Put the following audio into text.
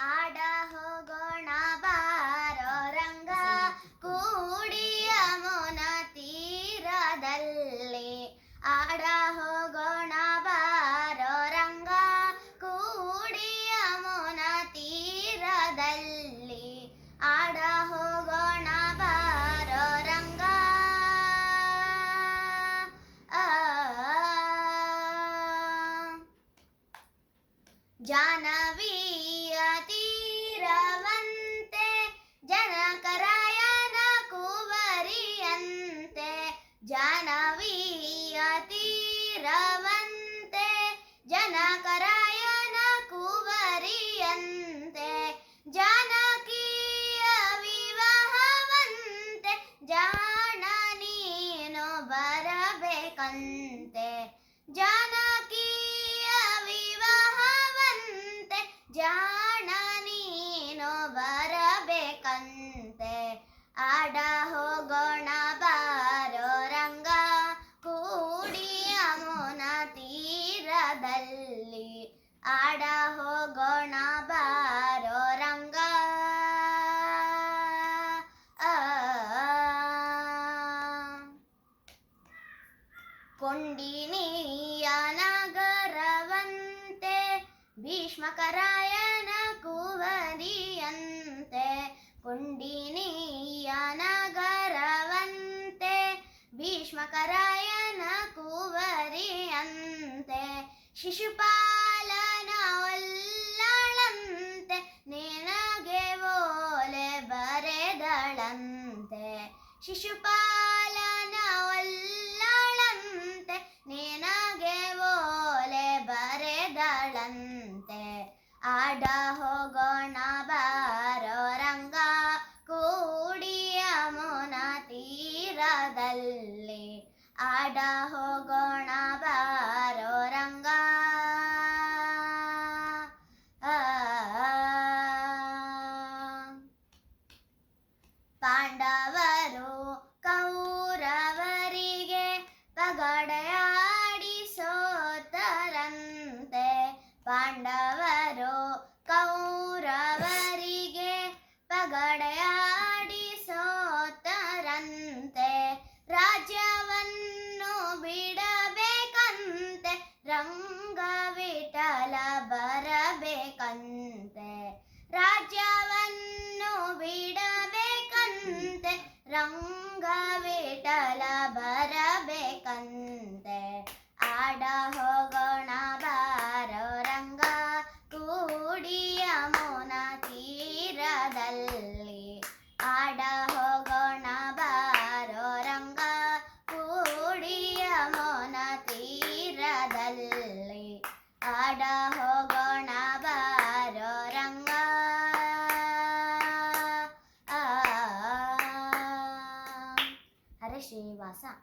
ಆಡ ಹೋಗೋಣ ಬಾರೋ ರಂಗ. ಕೂಡಿಯ ಮೋನ ತೀರದಲ್ಲಿ. ಆಡ ಹೋಗೋಣ ಬಾರೋ ರಂಗ. ಕೂಡಿಯ ಮೋನ ತೀರದಲ್ಲಿ. ಆಡ ಹೋಗೋಣ ಬಾರೋ ರಂಗ. ಆ. ಜಾನವಿಯ ತೀರವಂತೆ ಜನಕರಾಯನ ಕುವರಿಯಂತೆ ಜಾನಕಿಯ ವಿವಾಹವಂತೆ ಜಾಣ ನೀನು ಬರಬೇಕಂತೆ ಜಾನಕಿಯ ಆಡ ಹೋಗೋಣ ಬಾರೋ ರಂಗ ಆ ಕೊಂಡಿನಿಯ ನಗರವಂತೆ ಭೀಷ್ಮಕರಾಯನ ಕುವರಿಯಂತೆ ಕೊಂಡಿನಿಯ ನಗರವಂತೆ ಭೀಷ್ಮಕರಾಯನ ಕುವರಿಯಂತೆ ಶಿಶುಪಾಲನ ಶಿಶುಪಾಲನ ಒಲ್ಲಳಂತೆ ನಿನಗೆ ಓಲೆ ಬರೆದಳಂತೆ. ಆಡ ಹೋಗೋಣ ಬಾರೋ ರಂಗ ಕೂಡಿಯ ಮುನ ತೀರದಲ್ಲಿ. ಆಡ ಹೋಗೋಣ ಪಾಂಡವರು ಕೌರವರಿಗೆ ಪಗಡೆಯಾಡಿ ಸೋತರಂತೆ. ಪಾಂಡವರು ರಂಗವಿಠಲ ಬರಬೇಕಂತೆ. ಆಡ ಹೋಗೋಣ, ಬಾರೋ ರಂಗ. ಕೂಡಿಯ ಮೋನ ತೀರದಲ್ಲಿ. ಆಡ ಹೋಗೋಣ, ಬಾರೋ ರಂಗ. ಕೂಡಿಯ ಮೋನ ತೀರದಲ್ಲಿ. ಆಡ ಹೋಗೋಣ 私はさ